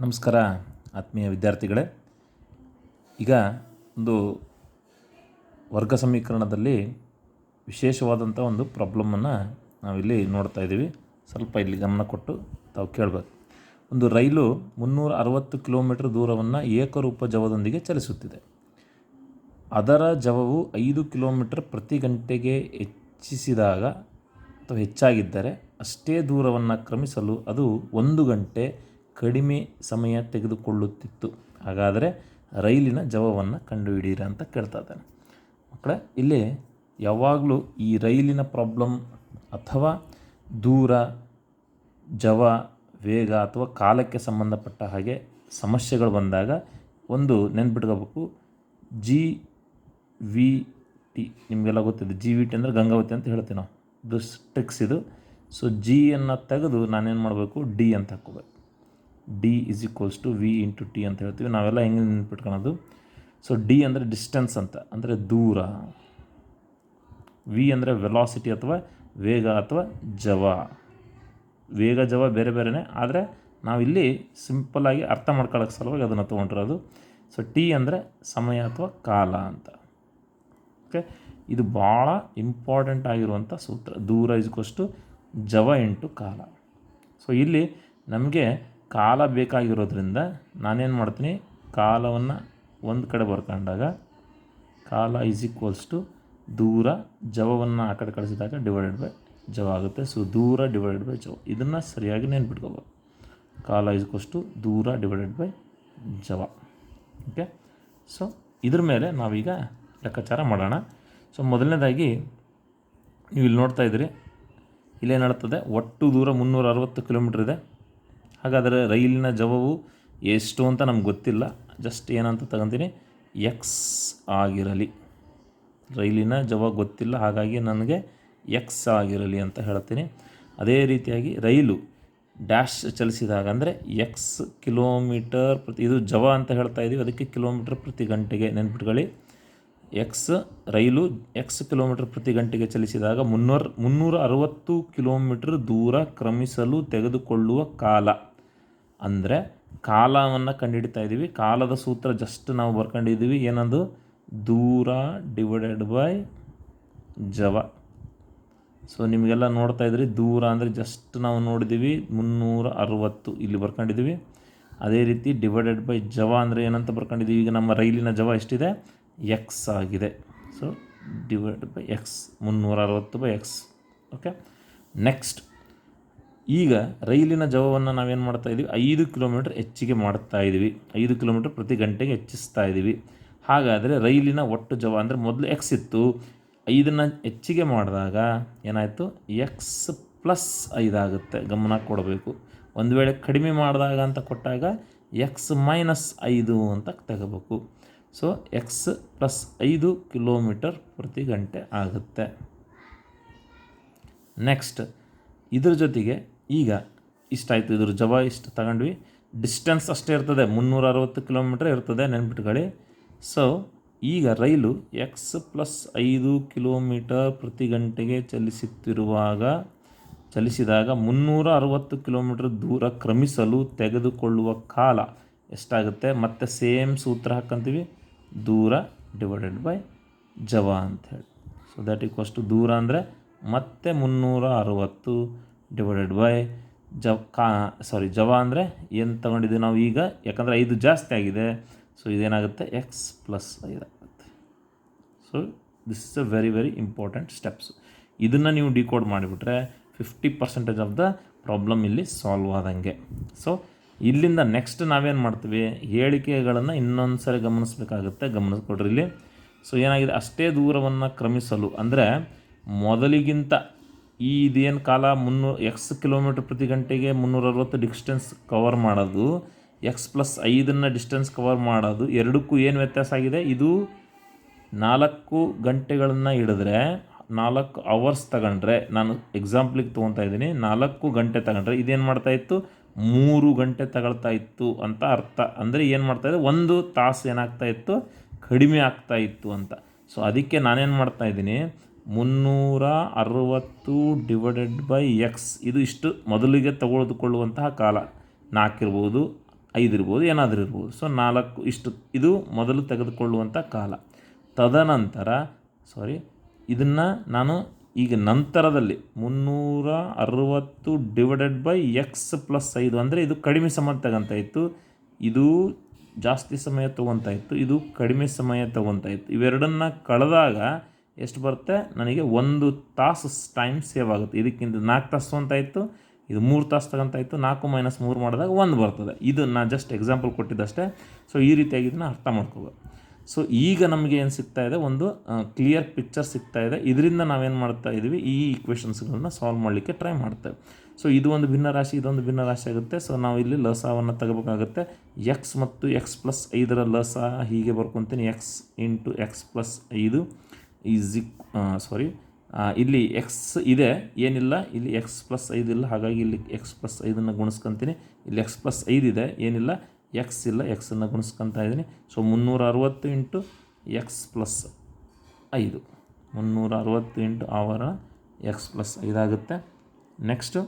ನಮಸ್ಕಾರ, ಆತ್ಮೀಯ ವಿದ್ಯಾರ್ಥಿಗಳೇ. ಈಗ ಒಂದು ವರ್ಗ ಸಮೀಕರಣದಲ್ಲಿ ವಿಶೇಷವಾದಂಥ ಒಂದು ಪ್ರಾಬ್ಲಮನ್ನು ನಾವಿಲ್ಲಿ ನೋಡ್ತಾ ಇದ್ದೀವಿ. ಸ್ವಲ್ಪ ಇಲ್ಲಿ ಗಮನ ಕೊಟ್ಟು ತಾವು ಕೇಳಬೇಕು ಒಂದು ರೈಲು ಮುನ್ನೂರ ಅರವತ್ತು ಕಿಲೋಮೀಟರ್ ದೂರವನ್ನು ಏಕರೂಪ ಜವದೊಂದಿಗೆ ಚಲಿಸುತ್ತಿದೆ. ಅದರ ಜವವು ಐದು ಕಿಲೋಮೀಟರ್ ಪ್ರತಿ ಗಂಟೆಗೆ ಹೆಚ್ಚಿಸಿದಾಗ ಅಥವಾ ಹೆಚ್ಚಾಗಿದ್ದರೆ ಅಷ್ಟೇ ದೂರವನ್ನು ಕ್ರಮಿಸಲು ಅದು ಒಂದು ಗಂಟೆ ಕಡಿಮೆ ಸಮಯ ತೆಗೆದುಕೊಳ್ಳುತ್ತಿತ್ತು. ಹಾಗಾದರೆ ರೈಲಿನ ಜವವನ್ನು ಕಂಡುಹಿಡಿಯಿರಿ ಅಂತ ಕೇಳ್ತಾ ಇದ್ದಾನೆ. ಮಕ್ಕಳ, ಇಲ್ಲಿ ಯಾವಾಗಲೂ ಈ ರೈಲಿನ ಪ್ರಾಬ್ಲಮ್ ಅಥವಾ ದೂರ, ಜವ, ವೇಗ ಅಥವಾ ಕಾಲಕ್ಕೆ ಸಂಬಂಧಪಟ್ಟ ಹಾಗೆ ಸಮಸ್ಯೆಗಳು ಬಂದಾಗ ಒಂದು ನೆನ್ಪಿಟ್ಕೋಬೇಕು. ಜಿ ವಿ ಟಿ ನಿಮಗೆಲ್ಲ ಗೊತ್ತಿದೆ. ಜಿ ವಿ ಟಿ ಅಂದರೆ ಗಂಗಾವತಿ ಅಂತ ಹೇಳ್ತೀವಿ ನಾವು. ಇದು ಟ್ರಿಕ್ಸ್ ಇದು. ಸೊ ಜಿಯನ್ನು ತೆಗೆದು ನಾನೇನು ಮಾಡಬೇಕು? ಡಿ ಅಂತ ಹಾಕ್ಕೋಬೇಕು. D is equals to V into T ಅಂತ ಹೇಳ್ತೀವಿ. ನಾವೆಲ್ಲ ಹೆಂಗೆ ನೆನ್ಪಿಟ್ಕೊಳೋದು? ಸೊ ಡಿ ಅಂದರೆ ಡಿಸ್ಟೆನ್ಸ್ ಅಂತ, ಅಂದರೆ ದೂರ. ವಿ ಅಂದರೆ ವೆಲಾಸಿಟಿ ಅಥವಾ ವೇಗ ಅಥವಾ ಜವ. ವೇಗ, ಜವ ಬೇರೆ ಬೇರೆನೇ, ಆದರೆ ನಾವಿಲ್ಲಿ ಸಿಂಪಲ್ಲಾಗಿ ಅರ್ಥ ಮಾಡ್ಕೊಳ್ಳೋಕ್ಕೆ ಸಲುವಾಗಿ ಅದನ್ನು ತೊಗೊಂಡಿರೋದು. ಸೊ ಟಿ ಅಂದರೆ ಸಮಯ ಅಥವಾ ಕಾಲ ಅಂತ. ಓಕೆ ಇದು ಭಾಳ ಇಂಪಾರ್ಟೆಂಟ್ ಆಗಿರುವಂಥ ಸೂತ್ರ. ದೂರ ಇಸ್ಕೊಷ್ಟು ಜವ ಇಂಟು ಕಾಲ. ಸೊ ಇಲ್ಲಿ ನಮಗೆ ಕಾಲ ಬೇಕಾಗಿರೋದ್ರಿಂದ ನಾನೇನು ಮಾಡ್ತೀನಿ, ಕಾಲವನ್ನು ಒಂದು ಕಡೆ ಬರ್ಕೊಂಡಾಗ ಕಾಲ ಈಸ್ ಈಕ್ವಲ್ಸ್ ಟು ದೂರ ಜವವನ್ನು ಆ ಕಡೆ ಕಳಿಸಿದಾಗ ಡಿವೈಡೆಡ್ ಬೈ ಜವ ಆಗುತ್ತೆ. ಸೊ ದೂರ ಡಿವೈಡೆಡ್ ಬೈ ಜವ. ಇದನ್ನು ಸರಿಯಾಗಿ ನೆನ್ಪಿಟ್ಕೋಬೇಕು. ಕಾಲ ಈಸ್ ಟು ದೂರ ಡಿವೈಡೆಡ್ ಬೈ ಜವ. ಓಕೆ ಸೊ ಇದ್ರ ಮೇಲೆ ನಾವೀಗ ಲೆಕ್ಕಾಚಾರ ಮಾಡೋಣ. ಸೊ ಮೊದಲನೇದಾಗಿ ನೀವು ಇಲ್ಲಿ ನೋಡ್ತಾ ಇದ್ದೀರಿ, ಇಲ್ಲೇನು ಒಟ್ಟು ದೂರ ಮುನ್ನೂರ ಅರವತ್ತು ಕಿಲೋಮೀಟ್ರ್ ಇದೆ. ಹಾಗಾದರೆ ರೈಲಿನ ಜವವು ಎಷ್ಟು ಅಂತ ನಮ್ಗೆ ಗೊತ್ತಿಲ್ಲ. ಜಸ್ಟ್ ಏನಂತ ತಗೊಂತೀನಿ. ಎಕ್ಸ್ ಆಗಿರಲಿ. ರೈಲಿನ ಜವ ಗೊತ್ತಿಲ್ಲ, ಹಾಗಾಗಿ ನನಗೆ ಎಕ್ಸ್ ಆಗಿರಲಿ ಅಂತ ಹೇಳ್ತೀನಿ. ಅದೇ ರೀತಿಯಾಗಿ ರೈಲು ಡ್ಯಾಶ್ ಚಲಿಸಿದಾಗ ಅಂದರೆ ಎಕ್ಸ್ ಕಿಲೋಮೀಟರ್ ಪ್ರತಿ, ಇದು ಜವ ಅಂತ ಹೇಳ್ತಾ ಇದ್ದೀವಿ ಅದಕ್ಕೆ ಕಿಲೋಮೀಟರ್ ಪ್ರತಿ ಗಂಟೆಗೆ ನೆನ್ಪಿಟ್ಕೊಳ್ಳಿ. ಎಕ್ಸ್ ರೈಲು ಎಕ್ಸ್ ಕಿಲೋಮೀಟರ್ ಪ್ರತಿ ಗಂಟೆಗೆ ಚಲಿಸಿದಾಗ ಮುನ್ನೂರ ಮುನ್ನೂರ ಅರವತ್ತು ಕಿಲೋಮೀಟರ್ ದೂರ ಕ್ರಮಿಸಲು ತೆಗೆದುಕೊಳ್ಳುವ ಕಾಲ. ಅಂದರೆ ಕಾಲವನ್ನು ಕಂಡುಹಿಡಿತಾ ಇದ್ದೀವಿ ಕಾಲದ ಸೂತ್ರ ಜಸ್ಟ್ ನಾವು ಬರ್ಕೊಂಡಿದ್ದೀವಿ ಏನದು? ದೂರ ಡಿವೈಡೆಡ್ ಬೈ ಜವ. ಸೊ ನಿಮಗೆಲ್ಲ ನೋಡ್ತಾ ಇದ್ರಿ. ದೂರ ಅಂದರೆ ಜಸ್ಟ್ ನಾವು ನೋಡಿದ್ದೀವಿ ಮುನ್ನೂರ ಅರವತ್ತು ಇಲ್ಲಿ ಬರ್ಕೊಂಡಿದ್ದೀವಿ ಅದೇ ರೀತಿ ಡಿವೈಡೆಡ್ ಬೈ ಜವ ಅಂದರೆ ಏನಂತ ಬರ್ಕೊಂಡಿದ್ದೀವಿ ಈಗ ನಮ್ಮ ರೈಲಿನ ಜವ ಎಷ್ಟಿದೆ? ಎಕ್ಸ್ ಆಗಿದೆ. ಸೊ ಡಿವೈಡ್ ಬೈ ಎಕ್ಸ್ ಮುನ್ನೂರ ಅರವತ್ತು ಬೈ ಎಕ್ಸ್ ಓಕೆ ನೆಕ್ಸ್ಟ್ ಈಗ ರೈಲಿನ ಜವವನ್ನು ನಾವೇನು ಮಾಡ್ತಾ ಇದ್ದೀವಿ ಐದು ಕಿಲೋಮೀಟ್ರ್ ಹೆಚ್ಚಿಗೆ ಮಾಡ್ತಾ ಇದ್ದೀವಿ ಐದು ಕಿಲೋಮೀಟ್ರ್ ಪ್ರತಿ ಗಂಟೆಗೆ ಹೆಚ್ಚಿಸ್ತಾ ಇದ್ದೀವಿ ಹಾಗಾದರೆ ರೈಲಿನ ಒಟ್ಟು ಜವ ಅಂದರೆ ಮೊದಲು ಎಕ್ಸ್ ಇತ್ತು. ಐದನ್ನು ಹೆಚ್ಚಿಗೆ ಮಾಡಿದಾಗ ಏನಾಯಿತು? ಎಕ್ಸ್ ಪ್ಲಸ್ ಐದಾಗುತ್ತೆ ಗಮನ ಕೊಡಬೇಕು. ಒಂದು ವೇಳೆ ಕಡಿಮೆ ಮಾಡಿದಾಗ ಅಂತ ಕೊಟ್ಟಾಗ ಎಕ್ಸ್ ಮೈನಸ್ ಐದು ಅಂತ ತಗೋಬೇಕು ಸೊ ಎಕ್ಸ್ ಪ್ಲಸ್ ಐದು ಕಿಲೋಮೀಟರ್ ಪ್ರತಿ ಗಂಟೆ ಆಗುತ್ತೆ. ನೆಕ್ಸ್ಟ್ ಇದ್ರ ಜೊತೆಗೆ ಈಗ ಇಷ್ಟಾಯಿತು ಇದ್ರ ಜವ ಇಷ್ಟು ತಗೊಂಡ್ವಿ. ಡಿಸ್ಟೆನ್ಸ್ ಅಷ್ಟೇ ಇರ್ತದೆ ಮುನ್ನೂರ ಅರವತ್ತು ಕಿಲೋಮೀಟ್ರ್ ಇರ್ತದೆ ನೆನ್ಪಿಟ್ಕೊಳ್ಳಿ. ಸೊ ಈಗ ರೈಲು ಎಕ್ಸ್ ಪ್ಲಸ್ ಐದು ಕಿಲೋಮೀಟರ್ ಪ್ರತಿ ಗಂಟೆಗೆ ಚಲಿಸುತ್ತಿರುವಾಗ, ಚಲಿಸಿದಾಗ ಮುನ್ನೂರ ಅರವತ್ತು ಕಿಲೋಮೀಟರ್ ದೂರ ಕ್ರಮಿಸಲು ತೆಗೆದುಕೊಳ್ಳುವ ಕಾಲ ಎಷ್ಟಾಗುತ್ತೆ? ಮತ್ತು ಸೇಮ್ ಸೂತ್ರ ಹಾಕ್ಕಂತೀವಿ ದೂರ ಡಿವೈಡೆಡ್ ಬೈ ಜವ ಅಂಥೇಳಿ ಸೊ ದ್ಯಾಟ್ ಈಕ್ವಸ್ ಟು ದೂರ ಅಂದರೆ ಮತ್ತೆ ಮುನ್ನೂರ ಅರವತ್ತು ಡಿವೈಡೆಡ್ ಬೈ ಜ ಕಾ ಸಾರಿ ಜವ ಅಂದರೆ ಏನು ತಗೊಂಡಿದ್ದೀವಿ ನಾವು ಈಗ? ಯಾಕಂದರೆ ಐದು ಜಾಸ್ತಿ ಆಗಿದೆ. ಸೊ ಇದೇನಾಗುತ್ತೆ? X plus ಐದಾಗುತ್ತೆ so this is a very very important steps ಇದನ್ನು ನೀವು ಡಿಕೋಡ್ ಮಾಡಿಬಿಟ್ರೆ fifty percentage of the problem ಇಲ್ಲಿ ಸಾಲ್ವ್ ಆದಂಗೆ. ಸೊ ಇಲ್ಲಿಂದ ನೆಕ್ಸ್ಟ್ ನಾವೇನು ಮಾಡ್ತೀವಿ? ಹೇಳಿಕೆಗಳನ್ನು ಇನ್ನೊಂದು ಸರಿ ಗಮನಿಸಬೇಕಾಗುತ್ತೆ, ಗಮನಿಸ್ಕೊಡ್ರಿ ಇಲ್ಲಿ. ಸೊ ಏನಾಗಿದೆ? ಅಷ್ಟೇ ದೂರವನ್ನು ಕ್ರಮಿಸಲು. ಅಂದರೆ, ಮೊದಲಿಗಿಂತ ಈ ಇದೇನು ಕಾಲ ಮುನ್ನೂರು ಎಕ್ಸ್ ಕಿಲೋಮೀಟ್ರ್ ಪ್ರತಿ ಗಂಟೆಗೆ ಮುನ್ನೂರ ಅರವತ್ತು ಡಿಸ್ಟೆನ್ಸ್ ಕವರ್ ಮಾಡೋದು ಎಕ್ಸ್ ಪ್ಲಸ್ ಐದನ್ನು ಡಿಸ್ಟೆನ್ಸ್ ಕವರ್ ಮಾಡೋದು, ಎರಡಕ್ಕೂ ಏನು ವ್ಯತ್ಯಾಸ ಆಗಿದೆ? ಇದು ನಾಲ್ಕು ಗಂಟೆಗಳನ್ನು ಹಿಡಿದ್ರೆ, ನಾಲ್ಕು ಅವರ್ಸ್ ತಗೊಂಡ್ರೆ, ನಾನು ಎಕ್ಸಾಂಪ್ಲಿಗೆ ತೊಗೊತಾ ಇದ್ದೀನಿ, ನಾಲ್ಕು ಗಂಟೆ ತಗೊಂಡ್ರೆ ಇದೇನು ಮಾಡ್ತಾ ಇತ್ತು? ಮೂರು ಗಂಟೆ ತಗೊಳ್ತಾ ಇತ್ತು ಅಂತ ಅರ್ಥ. ಅಂದರೆ ಏನು ಮಾಡ್ತಾಯಿದ್ದೆ ಒಂದು ತಾಸು ಏನಾಗ್ತಾ ಇತ್ತು? ಕಡಿಮೆ ಆಗ್ತಾ ಇತ್ತು ಅಂತ. ಸೊ ಅದಕ್ಕೆ ನಾನೇನು ಮಾಡ್ತಾ ಇದ್ದೀನಿ? ಮುನ್ನೂರ ಅರವತ್ತು ಡಿವೈಡೆಡ್ ಬೈ ಎಕ್ಸ್ ಇದು ಇಷ್ಟು ಮೊದಲಿಗೆ ತಗೊಳ್ದುಕೊಳ್ಳುವಂತಹ ಕಾಲ. ನಾಲ್ಕಿರ್ಬೋದು ಐದಿರ್ಬೋದು ಏನಾದರೂ ಇರ್ಬೋದು. ಸೊ ನಾಲ್ಕು ಇಷ್ಟು, ಇದು ಮೊದಲು ತೆಗೆದುಕೊಳ್ಳುವಂಥ ಕಾಲ. ತದನಂತರ ಸಾರಿ ಇದನ್ನು ನಾನು ಈಗ ನಂತರದಲ್ಲಿ ಮುನ್ನೂರ ಅರವತ್ತು ಡಿವೈಡೆಡ್ ಬೈ ಎಕ್ಸ್ ಪ್ಲಸ್ ಐದು ಅಂದರೆ ಇದು ಕಡಿಮೆ ಸಮಯ ತಗೊಂತ ಇತ್ತು. ಇದು ಜಾಸ್ತಿ ಸಮಯ ತೊಗೊತಾ ಇತ್ತು. ಇದು ಕಡಿಮೆ ಸಮಯ ತೊಗೊತಾ ಇತ್ತು. ಇವೆರಡನ್ನ ಕಳೆದಾಗ ಎಷ್ಟು ಬರುತ್ತೆ? ನನಗೆ ಒಂದು ತಾಸು ಟೈಮ್ ಸೇವ್ ಆಗುತ್ತೆ. ಇದಕ್ಕಿಂತ ನಾಲ್ಕು ತಾಸು ಅಂತ ಇತ್ತು. ಇದು ಮೂರು ತಾಸು ತಗೊಂತ ಇತ್ತು. ನಾಲ್ಕು ಮೈನಸ್ ಮೂರು ಮಾಡಿದಾಗ ಒಂದು ಬರ್ತದೆ. ಇದು ನಾನು ಜಸ್ಟ್ ಎಕ್ಸಾಂಪಲ್ ಕೊಟ್ಟಿದ್ದಷ್ಟೇ. ಸೊ ಈ ರೀತಿಯಾಗಿ ಇದನ್ನು ಅರ್ಥ ಮಾಡ್ಕೋಬೇಕು ಸೊ ಈಗ ನಮಗೆ ಏನು ಸಿಗ್ತಾ ಇದೆ? ಒಂದು ಕ್ಲಿಯರ್ ಪಿಕ್ಚರ್ ಸಿಗ್ತಾ ಇದೆ. ಇದರಿಂದ ನಾವೇನು ಮಾಡ್ತಾ ಇದ್ದೀವಿ ಈ ಈಕ್ವೇಷನ್ಸ್ಗಳನ್ನ ಸಾಲ್ವ್ ಮಾಡಲಿಕ್ಕೆ ಟ್ರೈ ಮಾಡ್ತೇವೆ ಸೊ ಇದು ಒಂದು ಭಿನ್ನ ರಾಶಿ ಇದೊಂದು ಭಿನ್ನ ರಾಶಿ ಆಗುತ್ತೆ. ಸೊ ನಾವು ಇಲ್ಲಿ ಲಸಾವನ್ನು ತಗೋಬೇಕಾಗುತ್ತೆ. ಎಕ್ಸ್ ಮತ್ತು ಎಕ್ಸ್ ಪ್ಲಸ್ ಐದರ ಲಸ ಹೀಗೆ ಬರ್ಕೊತೀನಿ. ಎಕ್ಸ್ ಇಂಟು ಎಕ್ಸ್ ಪ್ಲಸ್ ಐದು ಈಸ್ ಸಾರಿ ಇಲ್ಲಿ ಎಕ್ಸ್ ಇದೆ, ಏನಿಲ್ಲ. ಇಲ್ಲಿ ಎಕ್ಸ್ ಪ್ಲಸ್ ಐದು ಇಲ್ಲ. ಹಾಗಾಗಿ ಇಲ್ಲಿ ಎಕ್ಸ್ ಪ್ಲಸ್ ಐದನ್ನು ಗುಣಿಸ್ಕೊತೀನಿ. ಇಲ್ಲಿ ಎಕ್ಸ್ ಪ್ಲಸ್ ಐದು ಇದೆ, ಏನಿಲ್ಲ. ಎಕ್ಸ್ ಇಲ್ಲ ಎಕ್ಸನ್ನು ಗುಣಿಸ್ಕೊತಾ ಇದ್ದೀನಿ. ಸೊ ಮುನ್ನೂರ ಅರವತ್ತು ಇಂಟು ಎಕ್ಸ್ ಪ್ಲಸ್ ಐದು. ಮುನ್ನೂರ ಅರವತ್ತು ಇಂಟು ಆವರ ಎಕ್ಸ್ ಪ್ಲಸ್ ಐದಾಗುತ್ತೆ ನೆಕ್ಸ್ಟು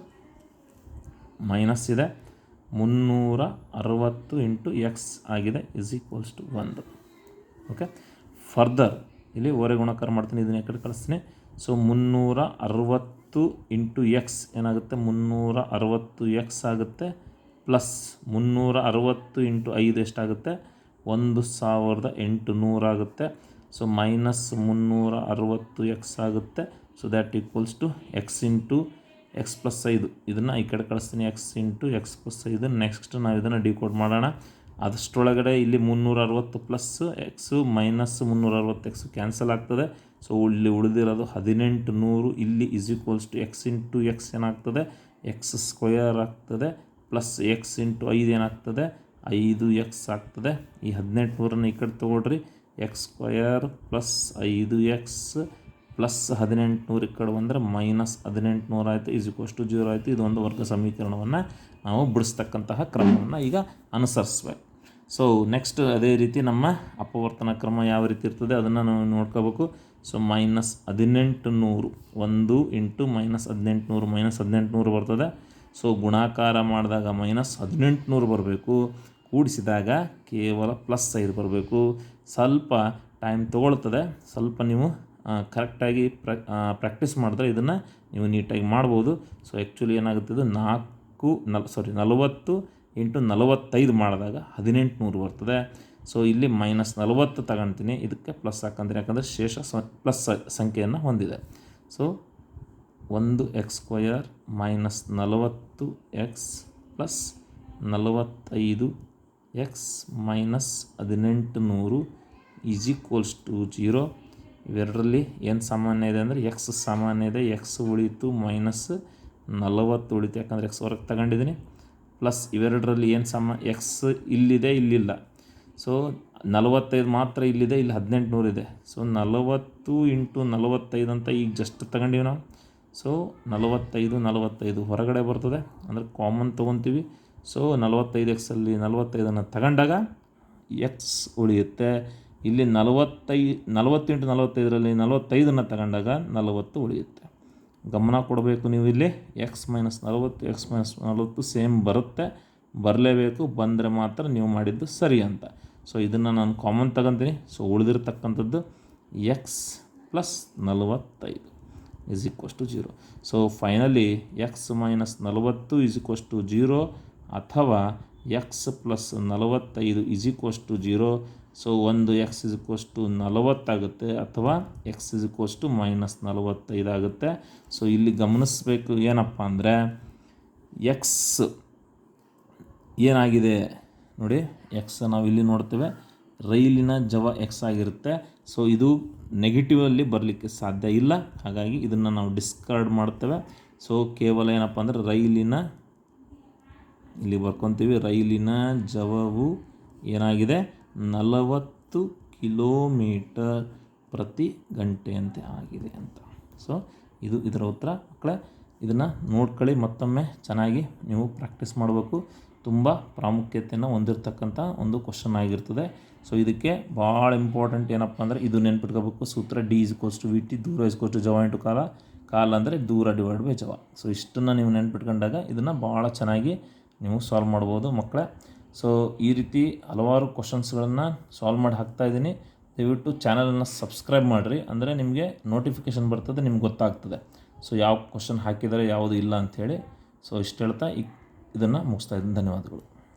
ಮೈನಸ್ ಇದೆ. ಮುನ್ನೂರ ಅರವತ್ತು ಇಂಟು ಎಕ್ಸ್ ಆಗಿದೆ ಇಸ್ ಈಕ್ವಲ್ಸ್ ಟು ಒಂದು. ಓಕೆ ಫರ್ದರ್ ಇಲ್ಲಿ ಓರೆ ಗುಣಕಾರ ಮಾಡ್ತೀನಿ, ಇದನ್ನ ಎಕ್ಕಡೆ ಕಡೆ ಕಳಿಸ್ತೀನಿ. ಸೊ ಮುನ್ನೂರ ಅರವತ್ತು ಇಂಟು ಎಕ್ಸ್ ಏನಾಗುತ್ತೆ? ಮುನ್ನೂರ ಅರವತ್ತು ಎಕ್ಸ್ ಆಗುತ್ತೆ. ಪ್ಲಸ್ ಮುನ್ನೂರ ಅರವತ್ತು ಇಂಟು ಐದು ಎಷ್ಟಾಗುತ್ತೆ? ಒಂದು ಸಾವಿರದ ಎಂಟು ನೂರಾಗುತ್ತೆ ಸೊ ಮೈನಸ್ ಮುನ್ನೂರ ಅರವತ್ತು ಎಕ್ಸ್ ಆಗುತ್ತೆ. So that equals to X into X plus ಐದು. ಇದನ್ನು ಈ ಕಡೆ ಕಳಿಸ್ತೀನಿ. ಎಕ್ಸ್ ಇಂಟು ಎಕ್ಸ್ ಪ್ಲಸ್ ಐದು. ನೆಕ್ಸ್ಟ್ ನಾವು ಇದನ್ನು ಡಿಕೋಡ್ ಮಾಡೋಣ. ಅದಷ್ಟರೊಳಗಡೆ ಇಲ್ಲಿ ಮುನ್ನೂರ ಅರವತ್ತು ಪ್ಲಸ್ ಎಕ್ಸು ಮೈನಸ್ ಮುನ್ನೂರ ಅರವತ್ತು ಎಕ್ಸ್ ಕ್ಯಾನ್ಸಲ್ ಆಗ್ತದೆ. ಸೊ ಇಲ್ಲಿ ಉಳಿದಿರೋದು ಹದಿನೆಂಟು ನೂರು. ಇಲ್ಲಿ is equals to X into X ಏನಾಗ್ತದೆ? ಎಕ್ಸ್ ಸ್ಕ್ವಯರ್ ಆಗ್ತದೆ. ಪ್ಲಸ್ ಎಕ್ಸ್ ಇಂಟು ಐದು ಏನಾಗ್ತದೆ? ಐದು ಎಕ್ಸ್ ಆಗ್ತದೆ. ಈ ಹದಿನೆಂಟು ನೂರನ್ನು ಈ ಕಡೆ ತೊಗೊಳ್ರಿ. ಎಕ್ಸ್ ಸ್ಕ್ವಯರ್ ಪ್ಲಸ್ ಐದು ಎಕ್ಸ್ ಪ್ಲಸ್ ಹದಿನೆಂಟು ನೂರು ಈ ಕಡೆ ಬಂದರೆ ಮೈನಸ್ ಹದಿನೆಂಟು ನೂರು ಆಯಿತು ಈಸ್ ಈಕ್ವಸ್ ಟು ಜೀರೋ ಆಯಿತು. ಇದೊಂದು ವರ್ಗ ಸಮೀಕರಣವನ್ನು ನಾವು ಬಿಡಿಸ್ತಕ್ಕಂತಹ ಕ್ರಮವನ್ನು ಈಗ ಅನುಸರಿಸ್ಬೇಕು ಸೊ ನೆಕ್ಸ್ಟ್ ಅದೇ ರೀತಿ ನಮ್ಮ ಅಪವರ್ತನ ಕ್ರಮ ಯಾವ ರೀತಿ ಇರ್ತದೆ ಅದನ್ನು ನಾವು ನೋಡ್ಕೋಬೇಕು. ಸೊ ಮೈನಸ್ ಹದಿನೆಂಟು ನೂರು ಒಂದು ಇಂಟು ಮೈನಸ್ ಹದಿನೆಂಟು ನೂರು ಮೈನಸ್ ಹದಿನೆಂಟು ನೂರು ಬರ್ತದೆ. ಸೊ ಗುಣಾಕಾರ ಮಾಡಿದಾಗ ಮೈನಸ್ ಹದಿನೆಂಟು ನೂರು ಬರಬೇಕು. ಕೂಡಿಸಿದಾಗ ಕೇವಲ ಪ್ಲಸ್ ಐದು ಬರಬೇಕು. ಸ್ವಲ್ಪ ಟೈಮ್ ತೊಗೊಳ್ತದೆ. ಸ್ವಲ್ಪ ನೀವು ಕರೆಕ್ಟಾಗಿ ಪ್ರ ಪ್ರಾಕ್ಟೀಸ್ ಮಾಡಿದ್ರೆ ಇದನ್ನು ನೀವು ನೀಟಾಗಿ ಮಾಡ್ಬೋದು. ಸೊ ಆ್ಯಕ್ಚುಲಿ ಏನಾಗುತ್ತೆ ಇದು ನಾಲ್ಕು, ನಲ್ ಸಾರಿ ನಲವತ್ತು ಇಂಟು ನಲವತ್ತೈದು ಮಾಡಿದಾಗ ಹದಿನೆಂಟು ನೂರು ಬರ್ತದೆ. ಸೊ ಇಲ್ಲಿ ಮೈನಸ್ ನಲವತ್ತು ತಗೊಂತೀನಿ. ಇದಕ್ಕೆ ಪ್ಲಸ್ ಹಾಕಂದ್ರೆ ಯಾಕಂದರೆ ಶೇಷ ಪ್ಲಸ್ ಸಂಖ್ಯೆಯನ್ನು ಹೊಂದಿದೆ. ಸೊ ಒಂದು ಎಕ್ಸ್ ಸ್ಕ್ವಯರ್ ಮೈನಸ್ ನಲವತ್ತು ಎಕ್ಸ್ ಪ್ಲಸ್ ನಲವತ್ತೈದು ಎಕ್ಸ್ ಮೈನಸ್ ಹದಿನೆಂಟು ನೂರು ಈಸ್ ಈಕ್ವಲ್ಸ್ ಟು ಜೀರೋ. ಇವೆರಡರಲ್ಲಿ ಏನು ಸಾಮಾನ್ಯ ಇದೆ ಅಂದರೆ ಎಕ್ಸ್ ಸಾಮಾನ್ಯ ಇದೆ, ಎಕ್ಸ್ ಉಳಿತು ಮೈನಸ್ ನಲವತ್ತು ಉಳಿತು. ಯಾಕಂದರೆ ಎಕ್ಸ್ ಹೊರಗೆ ತಗೊಂಡಿದ್ದೀನಿ. ಪ್ಲಸ್ ಇವೆರಡರಲ್ಲಿ ಏನು ಸಮ, ಎಕ್ಸ್ ಇಲ್ಲಿದೆ, ಇಲ್ಲಿಲ್ಲ. ಸೊ ನಲವತ್ತೈದು ಮಾತ್ರ ಇಲ್ಲಿದೆ, ಇಲ್ಲಿ ಹದಿನೆಂಟು ನೂರಿದೆ ಸೊ ನಲವತ್ತು ಇಂಟು ನಲವತ್ತೈದು ಅಂತ ಈಗ ಜಸ್ಟ್ ತಗೊಂಡೀವಿ ನಾವು. ಸೊ ನಲವತ್ತೈದು ನಲವತ್ತೈದು ಹೊರಗಡೆ ಬರ್ತದೆ. ಅಂದರೆ ಕಾಮನ್ ತೊಗೊತೀವಿ. ಸೊ ನಲವತ್ತೈದು ಎಕ್ಸಲ್ಲಿ ನಲವತ್ತೈದನ್ನು ತಗೊಂಡಾಗ ಎಕ್ಸ್ ಉಳಿಯುತ್ತೆ. ಇಲ್ಲಿ ನಲವತ್ತೈ, ನಲವತ್ತೆಂಟು, ನಲವತ್ತೈದರಲ್ಲಿ ನಲವತ್ತೈದನ್ನು ತಗೊಂಡಾಗ ನಲವತ್ತು ಉಳಿಯುತ್ತೆ. ಗಮನ ಕೊಡಬೇಕು ನೀವು ಇಲ್ಲಿ. ಎಕ್ಸ್ ಮೈನಸ್ ನಲವತ್ತು ಎಕ್ಸ್ ಮೈನಸ್ ನಲವತ್ತು ಸೇಮ್ ಬರುತ್ತೆ. ಬರಲೇಬೇಕು, ಬಂದರೆ ಮಾತ್ರ ನೀವು ಮಾಡಿದ್ದು ಸರಿ ಅಂತ. ಸೊ ಇದನ್ನು ನಾನು ಕಾಮನ್ ತಗೊಂತೀನಿ. ಸೊ ಉಳಿದಿರ್ತಕ್ಕಂಥದ್ದು ಎಕ್ಸ್ ಪ್ಲಸ್ ನಲವತ್ತೈದು. Is equals to zero so finally X minus ನಲವತ್ತು ಇಸ್ ಈಕ್ವಸ್ ಟು ಜೀರೋ ಅಥವಾ ಎಕ್ಸ್ ಪ್ಲಸ್ ನಲವತ್ತೈದು is equals to zero so ಒಂದು ಎಕ್ಸ್ ಇಸ್ ಈಕ್ವಸ್ ಟು ನಲವತ್ತಾಗುತ್ತೆ ಅಥವಾ X is equals to minus ನಲವತ್ತೈದು ಆಗುತ್ತೆ. ಸೊ ಇಲ್ಲಿ ಗಮನಿಸಬೇಕು ಏನಪ್ಪ ಅಂದರೆ ಎಕ್ಸ್ ಏನಾಗಿದೆ? ನೋಡಿ ಎಕ್ಸ್ ನಾವು ಇಲ್ಲಿ ನೋಡ್ತೇವೆ. ರೈಲಿನ ಜವ ಎಕ್ಸ್ ಆಗಿರುತ್ತೆ. ಸೊ ಇದು ನೆಗೆಟಿವಲ್ಲಿ ಬರಲಿಕ್ಕೆ ಸಾಧ್ಯ ಇಲ್ಲ. ಹಾಗಾಗಿ ಇದನ್ನು ನಾವು ಡಿಸ್ಕಾರ್ಡ್ ಮಾಡ್ತೇವೆ. ಸೊ ಕೇವಲ ಏನಪ್ಪ ಅಂದರೆ ರೈಲಿನ, ಇಲ್ಲಿ ಬರ್ಕೊತೀವಿ. ರೈಲಿನ ಜವವು ಏನಾಗಿದೆ? ನಲವತ್ತು ಕಿಲೋಮೀಟರ್ ಪ್ರತಿ ಗಂಟೆಯಂತೆ ಆಗಿದೆ ಅಂತ. ಸೊ ಇದು ಇದರ ಉತ್ತರ. ಮಕ್ಕಳೇ, ಇದನ್ನು ನೋಡ್ಕೊಳ್ಳಿ. ಮತ್ತೊಮ್ಮೆ ಚೆನ್ನಾಗಿ ನೀವು ಪ್ರಾಕ್ಟೀಸ್ ಮಾಡಬೇಕು. ತುಂಬ ಪ್ರಾಮುಖ್ಯತೆಯನ್ನು ಹೊಂದಿರತಕ್ಕಂಥ ಒಂದು ಕ್ವಶನ್ ಆಗಿರ್ತದೆ. ಸೊ ಇದಕ್ಕೆ ಭಾಳ ಇಂಪಾರ್ಟೆಂಟ್ ಏನಪ್ಪ ಅಂದರೆ ಇದು ನೆನ್ಪಿಟ್ಕೋಬೇಕು. ಸೂತ್ರ D is cost V T ದೂರ ಇಸ್ ಕೋಸ್ಟ್ ಜವ ಕಾಲ. ಕಾಲ ಅಂದರೆ ದೂರ ಡಿವೈಡ್ ಬೈ ಜವ ಸೊ ಇಷ್ಟನ್ನು ನೀವು ನೆನ್ಪಿಟ್ಕೊಂಡಾಗ ಇದನ್ನು ಭಾಳ ಚೆನ್ನಾಗಿ ನೀವು ಸಾಲ್ವ್ ಮಾಡ್ಬೋದು ಮಕ್ಕಳೇ ಸೊ ಈ ರೀತಿ ಹಲವಾರು ಕ್ವಶನ್ಸ್ಗಳನ್ನು ಸಾಲ್ವ್ ಮಾಡಿ ಹಾಕ್ತಾ ಇದ್ದೀನಿ. ದಯವಿಟ್ಟು ಚಾನಲನ್ನು ಸಬ್ಸ್ಕ್ರೈಬ್ ಮಾಡಿರಿ. ಅಂದರೆ ನಿಮಗೆ ನೋಟಿಫಿಕೇಷನ್ ಬರ್ತದೆ, ನಿಮ್ಗೆ ಗೊತ್ತಾಗ್ತದೆ. ಸೊ ಯಾವ ಕ್ವಶನ್ ಹಾಕಿದರೆ, ಯಾವುದು ಇಲ್ಲ ಅಂಥೇಳಿ ಸೊ ಇಷ್ಟು ಹೇಳ್ತಾ ಇದನ್ನು ಮುಗಿಸ್ತಾ ಇದ್ದೀನಿ. ಧನ್ಯವಾದಗಳು.